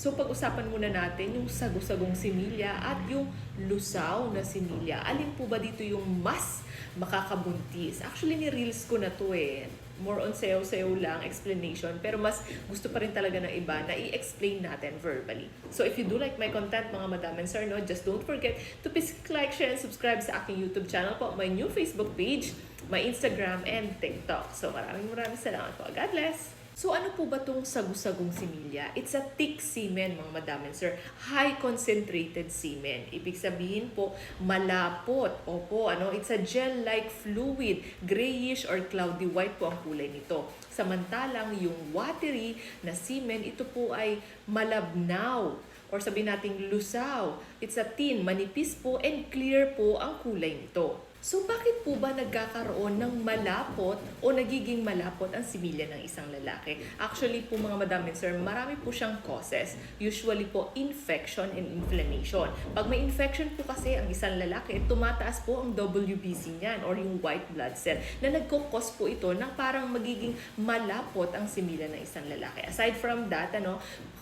So pag-usapan muna natin yung sago-sagong similya at yung lusaw na similya. Alin po ba dito yung mas makakabuntis? Actually, ni-reels ko na to eh. More on sayo-sayo lang, explanation. Pero mas gusto pa rin talaga ng iba na i-explain natin verbally. So if you do like my content, mga madam and sir, no, just don't forget to please like, share, and subscribe sa aking YouTube channel po, my new Facebook page, my Instagram, and TikTok. So maraming maraming salamat po. God bless! So ano po ba itong sagu-sagong similya? It's a thick semen, mga madam and sir. High concentrated semen. Ibig sabihin po, malapot. Opo, ano? It's a gel-like fluid. Grayish or cloudy white po ang kulay nito. Samantalang yung watery na semen, ito po ay malabnaw or sabihin nating lusaw. It's a thin, manipis po and clear po ang kulay nito. So bakit po ba nagkakaroon ng malapot o nagiging malapot ang similya ng isang lalaki? Actually po mga madam and sir, marami po siyang causes. Usually po infection and inflammation. Pag may infection po kasi ang isang lalaki, tumataas po ang WBC niyan or yung white blood cell na nagkukos po ito ng parang magiging malapot ang similya ng isang lalaki. Aside from that, ano,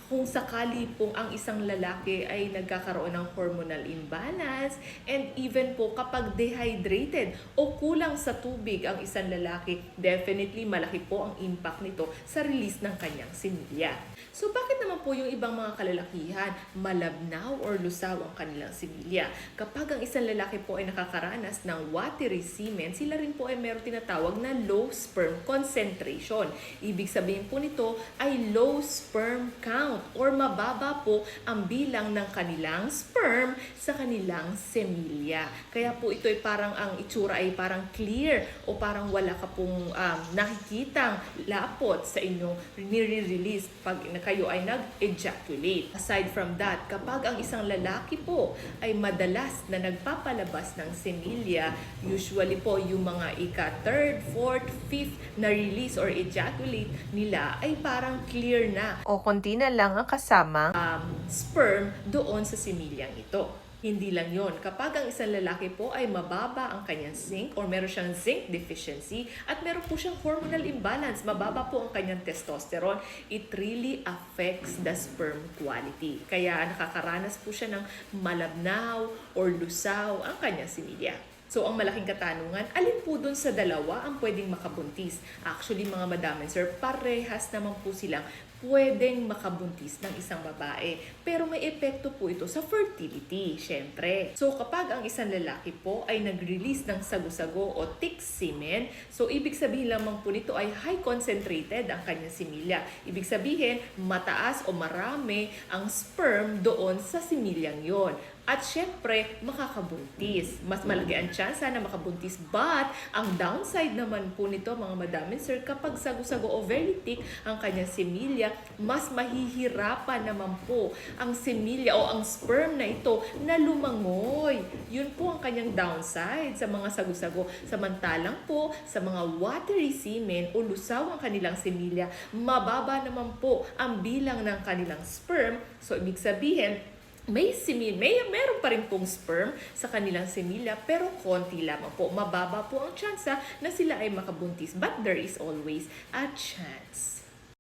kung sakali pong ang isang lalaki ay nagkakaroon ng hormonal imbalance and even po kapag dehydrated o kulang sa tubig ang isang lalaki, definitely malaki po ang impact nito sa release ng kanyang similya. So bakit naman po yung ibang mga kalalakihan malabnaw or lusaw ang kanilang similya? Kapag ang isang lalaki po ay nakakaranas ng watery semen, sila rin po ay meron tinatawag na low sperm concentration. Ibig sabihin po nito ay low sperm count or mababa po ang bilang ng kanilang sperm sa kanilang semilya. Kaya po ito ay parang ang itsura ay parang clear o parang wala ka pong um, nakikitang lapot sa inyong nire-release pag kayo ay nag-ejaculate. Aside from that, kapag ang isang lalaki po ay madalas na nagpapalabas ng semilya, usually po yung mga ika-third, fourth, fifth na release or ejaculate nila ay parang clear na O konti na lang ang kasamang um, sperm doon sa similyang ito. Hindi lang yon. Kapag ang isang lalaki po ay mababa ang kanyang zinc or meron siyang zinc deficiency at meron po siyang hormonal imbalance, mababa po ang kanyang testosterone, it really affects the sperm quality. Kaya nakakaranas po siya ng malabnaw or lusaw ang kanyang similya. So, ang malaking katanungan, alin po dun sa dalawa ang pwedeng makabuntis? Actually, mga madam and sir, parehas naman po silang pwedeng makabuntis ng isang babae. Pero may epekto po ito sa fertility, syempre. So, kapag ang isang lalaki po ay nag-release ng sago-sago o thick semen, so ibig sabihin lamang po nito ay high concentrated ang kanyang similya. Ibig sabihin, mataas o marami ang sperm doon sa similyang yon. At syempre, makakabuntis. Mas malaki ang tsansa na makabuntis. But, ang downside naman po nito, mga madam sir, kapag sago-sago o very thick ang kanyang similya, mas mahihirapan naman po ang similya o ang sperm na ito na lumangoy. Yun po ang kanyang downside sa mga sago-sago. Samantalang po, sa mga watery semen o lusaw ang kanilang similya, mababa naman po ang bilang ng kanilang sperm. So, ibig sabihin, may simil, may meron pa rin pong sperm sa kanilang semilya pero konti lamang po. Mababa po ang tsansa na sila ay makabuntis but there is always a chance.